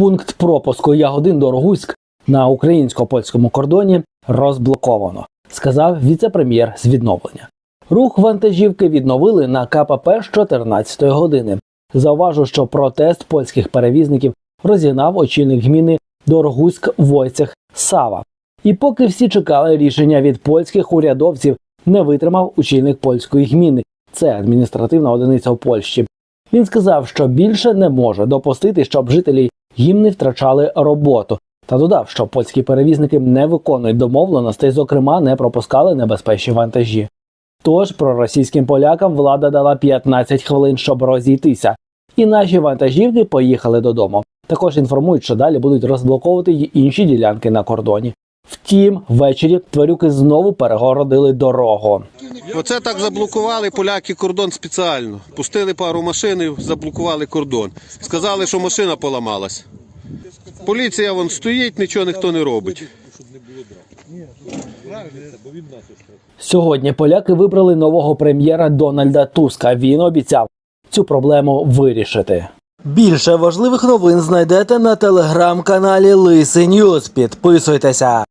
пункт пропуску Ягодин Дорогуськ на українсько-польському кордоні розблоковано, сказав віце-прем'єр з відновлення. Рух вантажівки відновили на КПП з 14 години. Зауважу, що протест польських перевізників розігнав очільник гміни Дорогуськ Войцех Сава. І поки всі чекали рішення від польських урядовців, не витримав очільник польської гміни. Це адміністративна одиниця у Польщі. Він сказав, що більше не може допустити, щоб жителі гімни втрачали роботу, та додав, що польські перевізники не виконують домовленостей, зокрема, не пропускали небезпечні вантажі. Тож проросійським полякам влада дала 15 хвилин, щоб розійтися, і наші вантажівки поїхали додому. Також інформують, що далі будуть розблоковувати й інші ділянки на кордоні. Втім, ввечері тварюки знову перегородили дорогу. Оце так заблокували поляки кордон спеціально. Пустили пару машин і заблокували кордон. Сказали, що машина поламалась. Поліція вон стоїть, нічого ніхто не робить. Сьогодні поляки вибрали нового прем'єра Дональда Туска. Він обіцяв цю проблему вирішити. Більше важливих новин знайдете на телеграм-каналі Лисий Ньюз. Підписуйтеся.